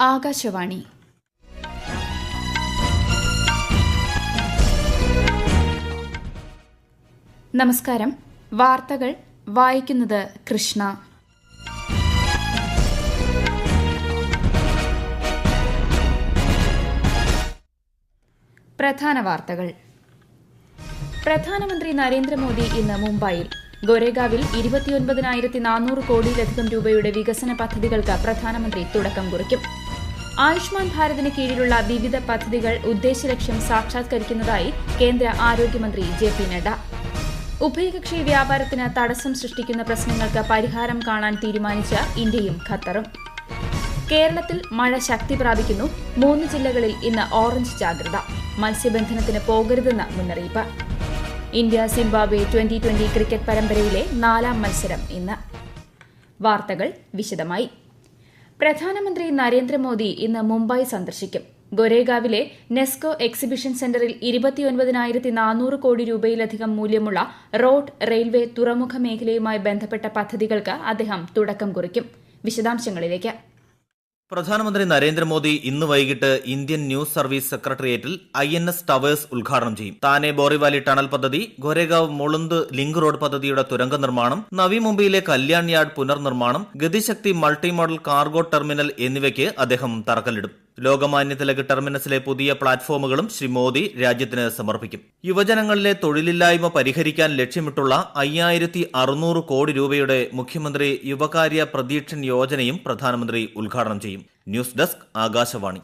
ആകാശവാണി. നമസ്കാരം. വാർത്തകൾ വായിക്കുന്നത് കൃഷ്ണ. പ്രധാന വാർത്തകൾ. പ്രധാനമന്ത്രി നരേന്ദ്രമോദി ഇന്ന് മുംബൈയിൽ. ഗോരേഗാവിൽ ഇരുപത്തിയൊൻപതിനായിരത്തി നാനൂറ് കോടിയിലധികം രൂപയുടെ വികസന പദ്ധതികൾക്ക് പ്രധാനമന്ത്രി തുടക്കം കുറിക്കും. ആയുഷ്മാൻ ഭാരതിന് കീഴിലുള്ള വിവിധ പദ്ധതികൾ ഉദ്ദേശലക്ഷ്യം സാക്ഷാത്കരിക്കുന്നതായി കേന്ദ്ര ആരോഗ്യമന്ത്രി ജെ പി നഡ്ഡ. ഉഭയകക്ഷി വ്യാപാരത്തിന് തടസ്സം സൃഷ്ടിക്കുന്ന പ്രശ്നങ്ങൾക്ക് പരിഹാരം കാണാൻ തീരുമാനിച്ച ഇന്ത്യയും ഖത്തറും. കേരളത്തിൽ മഴ ശക്തി പ്രാപിക്കുന്നു. മൂന്ന് ജില്ലകളിൽ ഇന്ന് ഓറഞ്ച് ജാഗ്രത. മത്സ്യബന്ധനത്തിന് പോകരുതെന്ന് മുന്നറിയിപ്പ്. India Zimbabwe twenty twenty cricket പരമ്പരയിലെ നാലാം മത്സരം ഇന്ന്. വാർത്തകൾ വിശദമായി. പ്രധാനമന്ത്രി നരേന്ദ്രമോദി ഇന്ന് മുംബൈ സന്ദർശിക്കും. ഗൊരേഗാവിലെ നെസ്കോ എക്സിബിഷൻ സെന്ററിൽ ഇരുപത്തിയൊൻപതിനായിരത്തി നാനൂറ് കോടി രൂപയിലധികം മൂല്യമുള്ള റോഡ് റെയിൽവേ തുറമുഖ മേഖലയുമായി ബന്ധപ്പെട്ട പദ്ധതികൾക്ക് അദ്ദേഹം തുടക്കം കുറിക്കും. വിശദാംശങ്ങളിലേക്ക്. പ്രധാനമന്ത്രി നരേന്ദ്രമോദി ഇന്ന് വൈകിട്ട് ഇന്ത്യൻ ന്യൂസ് സർവീസ് സെക്രട്ടേറിയറ്റിൽ ഐ എൻ എസ് ടവേഴ്സ് ഉദ്ഘാടനം ചെയ്യും. താനെ ബോറിവാലി ടണൽ പദ്ധതി ഗോരേഗാവ് മുളുന്ത് ലിങ്ക് റോഡ് പദ്ധതിയുടെ തുരങ്ക നിർമ്മാണം നവി മുംബൈയിലെ കല്യാൺ യാർഡ് പുനർനിർമ്മാണം Gati Shakti multi modal cargo terminal എന്നിവയ്ക്ക് അദ്ദേഹം തറക്കല്ലിടും. ലോകമാന്യ തിലക് ടെർമിനസിലെ പുതിയ പ്ലാറ്റ്ഫോമുകളും ശ്രീ മോദി രാജ്യത്തിന് സമർപ്പിക്കും. യുവജനങ്ങളിലെ തൊഴിലില്ലായ്മ പരിഹരിക്കാൻ ലക്ഷ്യമിട്ടുള്ള അയ്യായിരത്തി അറുന്നൂറ് കോടി രൂപയുടെ മുഖ്യമന്ത്രി യുവകാര്യ പ്രതീക്ഷൻ യോജനയും പ്രധാനമന്ത്രി ഉദ്ഘാടനം ചെയ്യും. News desk Akashvani.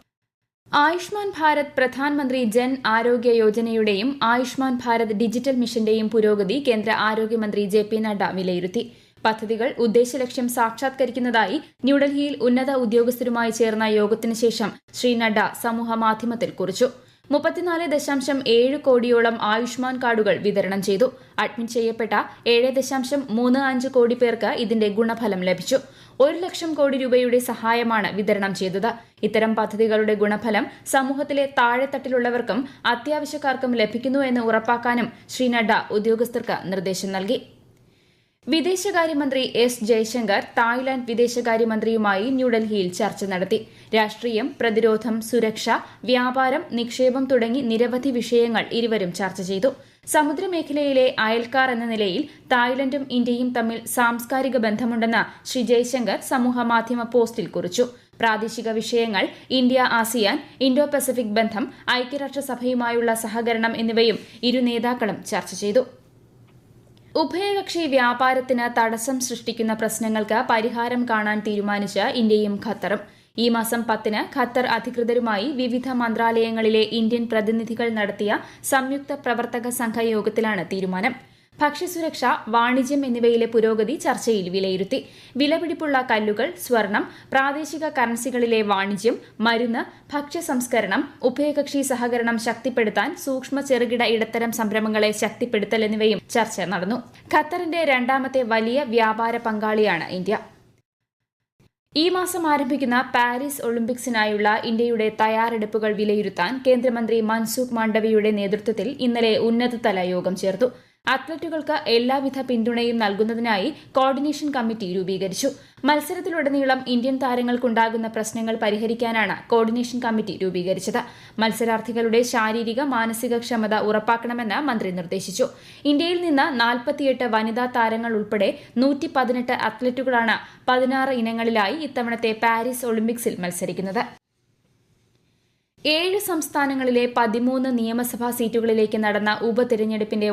Ayushman Bharat പ്രധാനമന്ത്രി ജൻ ആരോഗ്യ യോജനയുടെയും ആയുഷ്മാൻ ഭാരത് ഡിജിറ്റൽ മിഷന്റെയും പുരോഗതി കേന്ദ്ര ആരോഗ്യമന്ത്രി ജെ പി നഡ്ഡ വിലയിരുത്തി. പദ്ധതികൾ ഉദ്ദേശലക്ഷ്യം സാക്ഷാത്കരിക്കുന്നതായി ന്യൂഡൽഹിയിൽ ഉന്നത ഉദ്യോഗസ്ഥരുമായി ചേർന്ന യോഗത്തിന് ശേഷം ശ്രീ നഡ്ഡ സമൂഹമാധ്യമത്തിൽ കുറിച്ചു. മുപ്പത്തിനാല് ദശാംശം ഏഴ് കോടിയോളം ആയുഷ്മാൻ കാർഡുകൾ വിതരണം ചെയ്തു. അഡ്മിറ്റ് ചെയ്യപ്പെട്ട ഏഴ് ദശാംശം മൂന്ന് അഞ്ച് കോടി പേർക്ക് ഇതിന്റെ ഗുണഫലം ലഭിച്ചു. ഒരു ലക്ഷം കോടി രൂപയുടെ സഹായമാണ് വിതരണം ചെയ്തത്. ഇത്തരം പദ്ധതികളുടെ ഗുണഫലം സമൂഹത്തിലെ താഴെത്തട്ടിലുള്ളവർക്കും അത്യാവശ്യക്കാർക്കും ലഭിക്കുന്നു എന്ന് ഉറപ്പാക്കാനും ശ്രീ നഡ്ഡ ഉദ്യോഗസ്ഥർക്ക് നിർദ്ദേശം നൽകി. വിദേശകാര്യമന്ത്രി എസ് ജയശങ്കർ തായ്ലാന്റ് വിദേശകാര്യമന്ത്രിയുമായി ന്യൂഡൽഹിയിൽ ചർച്ച നടത്തി. രാഷ്ട്രീയം പ്രതിരോധം സുരക്ഷ വ്യാപാരം നിക്ഷേപം തുടങ്ങി നിരവധി വിഷയങ്ങൾ ഇരുവരും ചർച്ച ചെയ്തു. സമുദ്രമേഖലയിലെ അയൽക്കാർ എന്ന നിലയിൽ തായ്ലൻഡും ഇന്ത്യയും തമ്മിൽ സാംസ്കാരിക ബന്ധമുണ്ടെന്ന് ശ്രീ ജയശങ്കർ സമൂഹമാധ്യമ പോസ്റ്റിൽ കുറിച്ചു. പ്രാദേശിക വിഷയങ്ങൾ ഇന്ത്യ ആസിയാൻ ഇൻഡോ പസഫിക് ബന്ധം ഐക്യരാഷ്ട്രസഭയുമായുള്ള സഹകരണം എന്നിവയും ഇരു നേതാക്കളും ചർച്ച ചെയ്തു. ഉഭയകക്ഷി വ്യാപാരത്തിന് തടസ്സം സൃഷ്ടിക്കുന്ന പ്രശ്നങ്ങൾക്ക് പരിഹാരം കാണാൻ തീരുമാനിച്ച ഇന്ത്യയും ഖത്തറും. ഈ മാസം പത്തിന് ഖത്തർ അധികൃതരുമായി വിവിധ മന്ത്രാലയങ്ങളിലെ ഇന്ത്യൻ പ്രതിനിധികൾ നടത്തിയ സംയുക്ത പ്രവർത്തക സംഘ യോഗത്തിലാണ് തീരുമാനം. ഭക്ഷ്യസുരക്ഷ വാണിജ്യം എന്നിവയിലെ പുരോഗതി ചർച്ചയിൽ വിലയിരുത്തി. വിലപിടിപ്പുള്ള കല്ലുകൾ സ്വർണം പ്രാദേശിക കറൻസികളിലെ വാണിജ്യം മരുന്ന് ഭക്ഷ്യ സംസ്കരണം ഉഭയകക്ഷി സഹകരണം ശക്തിപ്പെടുത്താൻ സൂക്ഷ്മ ചെറുകിട ഇടത്തരം സംരംഭങ്ങളെ ശക്തിപ്പെടുത്തൽ എന്നിവയും ചർച്ച നടന്നു. ഖത്തറിന്റെ രണ്ടാമത്തെ വലിയ വ്യാപാര പങ്കാളിയാണ് ഇന്ത്യ. ഈ മാസം ആരംഭിക്കുന്ന പാരീസ് ഒളിമ്പിക്സിനായുള്ള ഇന്ത്യയുടെ തയ്യാറെടുപ്പുകൾ വിലയിരുത്താൻ കേന്ദ്രമന്ത്രി മൻസുഖ് മാണ്ഡവിയുടെ നേതൃത്വത്തിൽ ഇന്നലെ ഉന്നതതല യോഗം ചേർത്തു. അത്ലറ്റുകൾക്ക് എല്ലാവിധ പിന്തുണയും നൽകുന്നതിനായി കോർഡിനേഷൻ കമ്മിറ്റി രൂപീകരിച്ചു. മത്സരത്തിലുടനീളം ഇന്ത്യൻ താരങ്ങൾക്കുണ്ടാകുന്ന പ്രശ്നങ്ങൾ പരിഹരിക്കാനാണ് കോർഡിനേഷൻ കമ്മിറ്റി രൂപീകരിച്ചത്. മത്സരാർത്ഥികളുടെ ശാരീരിക മാനസിക ക്ഷമത ഉറപ്പാക്കണമെന്ന് മന്ത്രി നിർദ്ദേശിച്ചു. ഇന്ത്യയിൽ നിന്ന് നാൽപ്പത്തിയെട്ട് വനിതാ താരങ്ങൾ ഉൾപ്പെടെ നൂറ്റി പതിനെട്ട് അത്ലറ്റുകളാണ് പതിനാറ് ഇനങ്ങളിലായി ഇത്തവണത്തെ പാരീസ് ഒളിമ്പിക്സിൽ മത്സരിക്കുന്നത്. ഏഴ് സംസ്ഥാനങ്ങളിലെ പതിമൂന്ന് നിയമസഭാ സീറ്റുകളിലേക്ക് നടന്ന ഉപതെരഞ്ഞെടുപ്പിന്റെ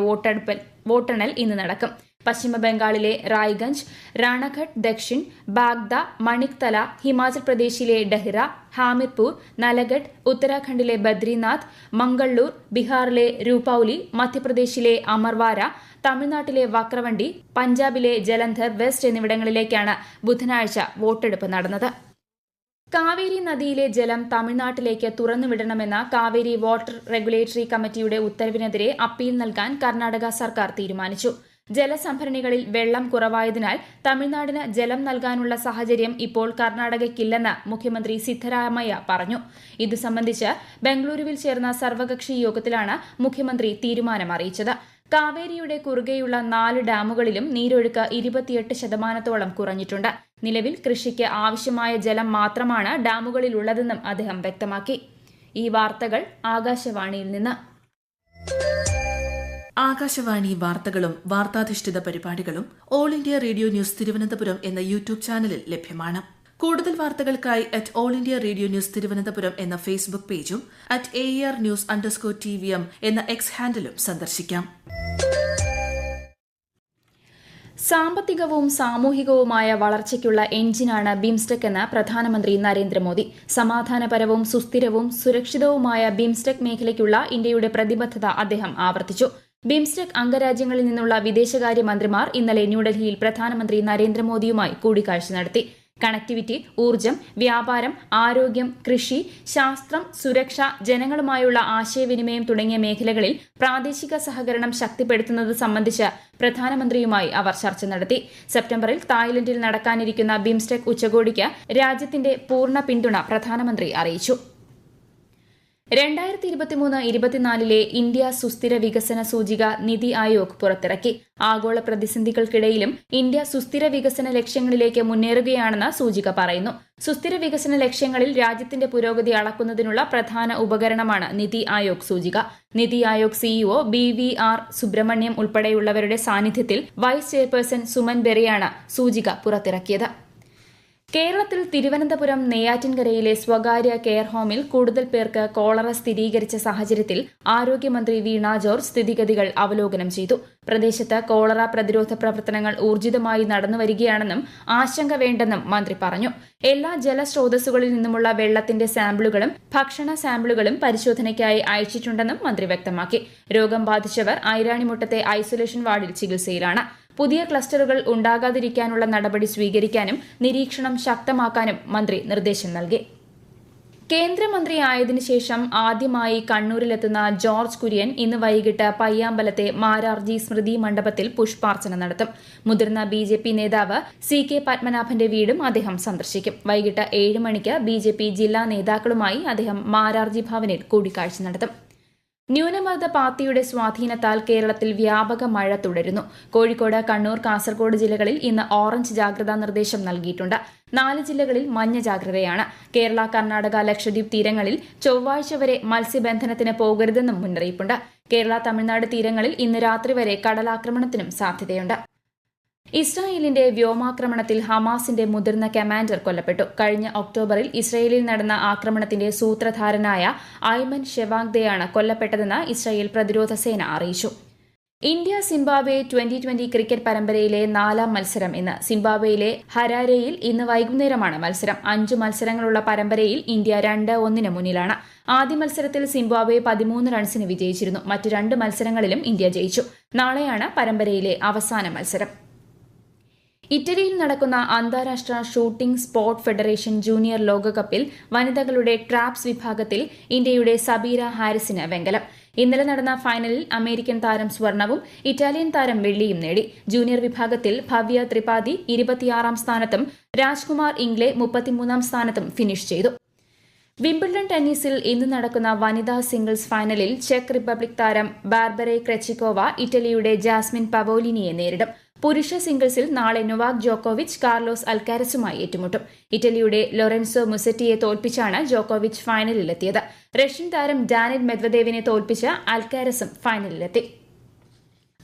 വോട്ടെണ്ണൽ ഇന്ന് നടക്കും. പശ്ചിമബംഗാളിലെ റായ്ഗഞ്ച് റാണഘട്ട് ദക്ഷിൺ ബാഗ്ദ മണിക്തല ഹിമാചൽ പ്രദേശിലെ ഡെഹ്റ ഹാമിർപൂർ നലഗഡ് ഉത്തരാഖണ്ഡിലെ ബദ്രിനാഥ് മംഗളൂർ ബീഹാറിലെ രൂപൌലി മധ്യപ്രദേശിലെ അമർവാര തമിഴ്നാട്ടിലെ വക്രവണ്ടി പഞ്ചാബിലെ ജലന്ധർ വെസ്റ്റ് എന്നിവിടങ്ങളിലേക്കാണ് ബുധനാഴ്ച വോട്ടെടുപ്പ് നടന്നത്. കാവേരി നദിയിലെ ജലം തമിഴ്നാട്ടിലേക്ക് തുറന്നുവിടണമെന്ന കാവേരി വാട്ടർ റെഗുലേറ്ററി കമ്മിറ്റിയുടെ ഉത്തരവിനെതിരെ അപ്പീൽ നൽകാൻ കർണാടക സർക്കാർ തീരുമാനിച്ചു. ജലസംഭരണികളിൽ വെള്ളം കുറവായതിനാൽ തമിഴ്നാടിന് ജലം നൽകാനുള്ള സാഹചര്യം ഇപ്പോൾ കർണാടകയ്ക്കില്ലെന്ന് മുഖ്യമന്ത്രി സിദ്ധരാമയ്യ പറഞ്ഞു. ഇതു സംബന്ധിച്ച് ബംഗളൂരുവിൽ ചേർന്ന സർവകക്ഷി യോഗത്തിലാണ് മുഖ്യമന്ത്രി തീരുമാനം അറിയിച്ചത്. കാവേരിയുടെ കുറുകെയുള്ള നാല് ഡാമുകളിലും നീരൊഴുക്ക് ഇരുപത്തിയെട്ട് ശതമാനത്തോളം കുറഞ്ഞിട്ടുണ്ട്. നിലവിൽ കൃഷിക്ക് ആവശ്യമായ ജലം മാത്രമാണ് ഡാമുകളിലുള്ളതെന്നും അദ്ദേഹം വ്യക്തമാക്കി. ഈ വാർത്തകൾ ആകാശവാണിയിൽ നിന്ന്. ആകാശവാണി വാർത്തകളും വാർത്താധിഷ്ഠിത പരിപാടികളും all India radio news Thiruvananthapuram എന്ന യൂട്യൂബ് ചാനലിൽ ലഭ്യമാണ്. കൂടുതൽ വാർത്തകൾക്കായി at all India radio news Thiruvananthapuram എന്ന ഫേസ്ബുക്ക് പേജും at A R news underscore T V M എന്ന എക്സ് ഹാൻഡിലും സന്ദർശിക്കാം. സാമ്പത്തികവും സാമൂഹികവുമായ വളർച്ചയ്ക്കുള്ള എഞ്ചിനാണ് ബിംസ്റ്റെക് എന്ന് പ്രധാനമന്ത്രി നരേന്ദ്രമോദി. സമാധാനപരവും സുസ്ഥിരവും സുരക്ഷിതവുമായ ബിംസ്റ്റെക് മേഖലയ്ക്കുള്ള ഇന്ത്യയുടെ പ്രതിബദ്ധത അദ്ദേഹം ആവർത്തിച്ചു. ബിംസ്റ്റെക് അംഗരാജ്യങ്ങളിൽ നിന്നുള്ള വിദേശകാര്യ മന്ത്രിമാർ ഇന്നലെ ന്യൂഡൽഹിയിൽ പ്രധാനമന്ത്രി നരേന്ദ്രമോദിയുമായി കൂടിക്കാഴ്ച നടത്തി. കണക്ടിവിറ്റി ഊർജം വ്യാപാരം ആരോഗ്യം കൃഷി ശാസ്ത്രം സുരക്ഷ ജനങ്ങളുമായുള്ള ആശയവിനിമയം തുടങ്ങിയ മേഖലകളിൽ പ്രാദേശിക സഹകരണം ശക്തിപ്പെടുത്തുന്നത് സംബന്ധിച്ച് പ്രധാനമന്ത്രിയുമായി അവർ ചർച്ച നടത്തി. സെപ്റ്റംബറിൽ തായ്ലൻഡിൽ നടക്കാനിരിക്കുന്ന ബിംസ്റ്റെക് ഉച്ചകോടിക്ക് രാജ്യത്തിന്റെ പൂർണ പിന്തുണ പ്രധാനമന്ത്രി അറിയിച്ചു. രണ്ടായിരത്തി ഇരുപത്തിമൂന്ന് ഇരുപത്തിനാലിലെ ഇന്ത്യ സുസ്ഥിര വികസന സൂചിക നിതി ആയോഗ് പുറത്തിറക്കി. ആഗോള പ്രതിസന്ധികൾക്കിടയിലും ഇന്ത്യ സുസ്ഥിര വികസന ലക്ഷ്യങ്ങളിലേക്ക് മുന്നേറുകയാണെന്ന് സൂചിക പറയുന്നു. സുസ്ഥിര വികസന ലക്ഷ്യങ്ങളിൽ രാജ്യത്തിന്റെ പുരോഗതി അളക്കുന്നതിനുള്ള പ്രധാന ഉപകരണമാണ് നിതി ആയോഗ് സൂചിക. NITI Aayog CEO B V R Subrahmanyam ഉൾപ്പെടെയുള്ളവരുടെ സാന്നിധ്യത്തിൽ വൈസ് ചെയർപേഴ്സൺ സുമൻ ബെറിയാണ് സൂചിക പുറത്തിറക്കിയത്. കേരളത്തിൽ തിരുവനന്തപുരം നെയ്യാറ്റിൻകരയിലെ സ്വകാര്യ കെയർ ഹോമിൽ കൂടുതൽ പേർക്ക് കോളറ സ്ഥിരീകരിച്ച സാഹചര്യത്തിൽ ആരോഗ്യമന്ത്രി വീണ ജോർജ് സ്ഥിതിഗതികൾ അവലോകനം ചെയ്തു. പ്രദേശത്ത് കോളറ പ്രതിരോധ പ്രവർത്തനങ്ങൾ ഊർജിതമായി നടന്നുവരികയാണെന്നും ആശങ്ക വേണ്ടെന്നും മന്ത്രി പറഞ്ഞു. എല്ലാ ജലസ്രോതസ്സുകളിൽ നിന്നുമുള്ള വെള്ളത്തിന്റെ സാമ്പിളുകളും ഭക്ഷണ സാമ്പിളുകളും പരിശോധനയ്ക്കായി അയച്ചിട്ടുണ്ടെന്നും മന്ത്രി വ്യക്തമാക്കി. രോഗം ബാധിച്ചവർ ഐരാണിമുട്ടത്തെ ഐസൊലേഷൻ വാർഡിൽ ചികിത്സയിലാണ്. പുതിയ ക്ലസ്റ്ററുകൾ ഉണ്ടാകാതിരിക്കാനുള്ള നടപടി സ്വീകരിക്കാനും നിരീക്ഷണം ശക്തമാക്കാനും മന്ത്രി നിർദ്ദേശം നൽകി. കേന്ദ്രമന്ത്രിയായതിനു ശേഷം ആദ്യമായി കണ്ണൂരിലെത്തുന്ന ജോർജ് കുര്യൻ ഇന്ന് വൈകിട്ട് പയ്യാമ്പലത്തെ മാരാർജി സ്മൃതി മണ്ഡപത്തിൽ പുഷ്പാർച്ചന നടത്തും. മുതിർന്ന ബി ജെ പി നേതാവ് സി കെ പത്മനാഭന്റെ വീടും അദ്ദേഹം സന്ദർശിക്കും. വൈകിട്ട് ഏഴ് മണിക്ക് ബി ജെ പി ജില്ലാ നേതാക്കളുമായി അദ്ദേഹം മാരാർജി ഭവനിൽ കൂടിക്കാഴ്ച നടത്തും. ന്യൂനമർദ്ദ പാത്തിയുടെ സ്വാധീനത്താൽ കേരളത്തിൽ വ്യാപക മഴ തുടരുന്നു. കോഴിക്കോട് കണ്ണൂർ കാസർഗോഡ് ജില്ലകളിൽ ഇന്ന് ഓറഞ്ച് ജാഗ്രതാ നിർദ്ദേശം നൽകിയിട്ടുണ്ട്. നാല് ജില്ലകളിൽ മഞ്ഞ ജാഗ്രതയാണ്. കേരള കർണാടക ലക്ഷദ്വീപ് തീരങ്ങളിൽ ചൊവ്വാഴ്ച വരെ മത്സ്യബന്ധനത്തിന് പോകരുതെന്നും മുന്നറിയിപ്പുണ്ട്. കേരള തമിഴ്നാട് തീരങ്ങളിൽ ഇന്ന് രാത്രി വരെ കടലാക്രമണത്തിനും സാധ്യതയുണ്ട്. ഇസ്രായേലിന്റെ വ്യോമാക്രമണത്തിൽ ഹമാസിന്റെ മുതിർന്ന കമാൻഡർ കൊല്ലപ്പെട്ടു. കഴിഞ്ഞ ഒക്ടോബറിൽ ഇസ്രായേലിൽ നടന്ന ആക്രമണത്തിന്റെ സൂത്രധാരനായ ഐമൻ ഷെവാഗ്ദയാണ് കൊല്ലപ്പെട്ടതെന്ന് ഇസ്രായേൽ പ്രതിരോധ സേന അറിയിച്ചു. India Zimbabwe twenty twenty cricket പരമ്പരയിലെ നാലാം മത്സരം ഇന്ന്. സിംബാബ്വെയിലെ ഹരാരയിൽ ഇന്ന് വൈകുന്നേരമാണ് മത്സരം. അഞ്ച് മത്സരങ്ങളുള്ള പരമ്പരയിൽ ഇന്ത്യ രണ്ട് ഒന്നിന് മുന്നിലാണ്. ആദ്യ മത്സരത്തിൽ സിംബാബ്വെ പതിമൂന്ന് റൺസിന് വിജയിച്ചിരുന്നു. മറ്റ് രണ്ട് മത്സരങ്ങളിലും ഇന്ത്യ ജയിച്ചു. നാളെയാണ് പരമ്പരയിലെ അവസാന മത്സരം. ഇറ്റലിയിൽ നടക്കുന്ന അന്താരാഷ്ട്ര ഷൂട്ടിംഗ് സ്പോർട്സ് ഫെഡറേഷൻ ജൂനിയർ ലോകകപ്പിൽ വനിതകളുടെ ട്രാപ്സ് വിഭാഗത്തിൽ ഇന്ത്യയുടെ സബീര ഹാരിസിന് വെങ്കലം. ഇന്നലെ നടന്ന ഫൈനലിൽ അമേരിക്കൻ താരം സ്വർണവും ഇറ്റാലിയൻ താരം വെള്ളിയും നേടി. ജൂനിയർ വിഭാഗത്തിൽ ഭവ്യ ത്രിപാഠി ഇരുപത്തിയാറാം സ്ഥാനത്തും രാജ്കുമാർ ഇംഗ്ലെ മുപ്പത്തിമൂന്നാം സ്ഥാനത്തും ഫിനിഷ് ചെയ്തു. വിംബിൾഡൺ ടെന്നീസിൽ ഇന്ന് നടക്കുന്ന വനിതാ സിംഗിൾസ് ഫൈനലിൽ ചെക്ക് റിപ്പബ്ലിക് താരം ബാർബറെ ക്രെച്ചിക്കോവ ഇറ്റലിയുടെ ജാസ്മിൻ പവോലിനിയെ നേരിടും. പുരുഷ സിംഗിൾസിൽ നാളെ നൊവാക് ജോക്കോവിച്ച് കാർലോസ് അൽക്കാരസുമായി ഏറ്റുമുട്ടും. ഇറ്റലിയുടെ ലൊറൻസോ മുസറ്റിയെ തോൽപ്പിച്ചാണ് ജോക്കോവിച്ച് ഫൈനലിലെത്തിയത്. റഷ്യൻ താരം ഡാനിൽ മെദ്വദേവിനെ തോൽപ്പിച്ച് അൽക്കാരസും ഫൈനലിലെത്തി.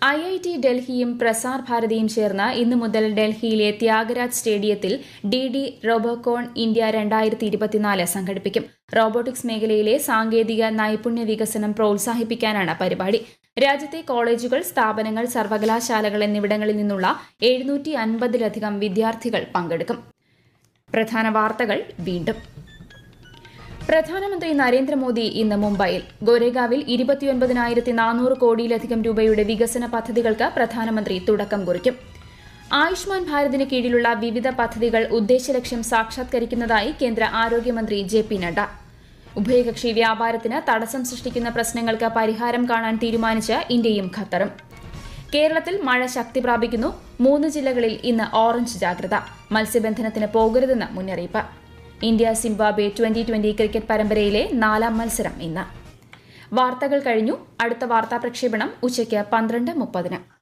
ഐ ഐ ടി ഡൽഹിയും പ്രസാർ ഭാരതിയും ചേർന്ന് ഇന്നു മുതൽ ഡൽഹിയിലെ ത്യാഗരാജ് സ്റ്റേഡിയത്തിൽ ഡി ഡി റോബോകോൺ ഇന്ത്യ രണ്ടായിരത്തി ഇരുപത്തിനാല് സംഘടിപ്പിക്കും. റോബോട്ടിക്സ് മേഖലയിലെ സാങ്കേതിക നൈപുണ്യ വികസനം പ്രോത്സാഹിപ്പിക്കാനാണ് പരിപാടി. രാജ്യത്തെ കോളേജുകൾ സ്ഥാപനങ്ങൾ സർവകലാശാലകൾ എന്നിവിടങ്ങളിൽ നിന്നുള്ള എഴുന്നൂറ്റി അൻപതിലധികം വിദ്യാർത്ഥികൾ പങ്കെടുക്കും. പ്രധാന വാർത്തകൾ വീണ്ടും. പ്രധാനമന്ത്രി നരേന്ദ്രമോദി ഇന്ന് മുംബൈയിൽ. ഗോരേഗാവിൽ ഇരുപത്തിയൊൻപതിനായിരത്തി നാനൂറ് കോടിയിലധികം രൂപയുടെ വികസന പദ്ധതികൾക്ക് പ്രധാനമന്ത്രി തുടക്കം കുറിക്കും. ആയുഷ്മാൻ ഭാരതിന് കീഴിലുള്ള വിവിധ പദ്ധതികൾ ഉദ്ദേശലക്ഷ്യം സാക്ഷാത്കരിക്കുന്നതായി കേന്ദ്ര ആരോഗ്യമന്ത്രി ജെ പി നഡ്ഡ. ഉഭയകക്ഷി വ്യാപാരത്തിന് തടസ്സം സൃഷ്ടിക്കുന്ന പ്രശ്നങ്ങൾക്ക് പരിഹാരം കാണാൻ തീരുമാനിച്ച് ഇന്ത്യയും ഖത്തറും. കേരളത്തിൽ മഴ ശക്തി പ്രാപിക്കുന്നു. മൂന്ന് ജില്ലകളിൽ ഇന്ന് ഓറഞ്ച് ജാഗ്രത. മത്സ്യബന്ധനത്തിന് പോകരുതെന്ന് മുന്നറിയിപ്പ്. India Zimbabwe twenty twenty cricket പരമ്പരയിലെ നാലാം മത്സരം ഇന്ന്. വാർത്തകൾ കഴിഞ്ഞു. അടുത്ത വാർത്താ പ്രക്ഷേപണം ഉച്ചയ്ക്ക് പന്ത്രണ്ട് മുപ്പതിന്.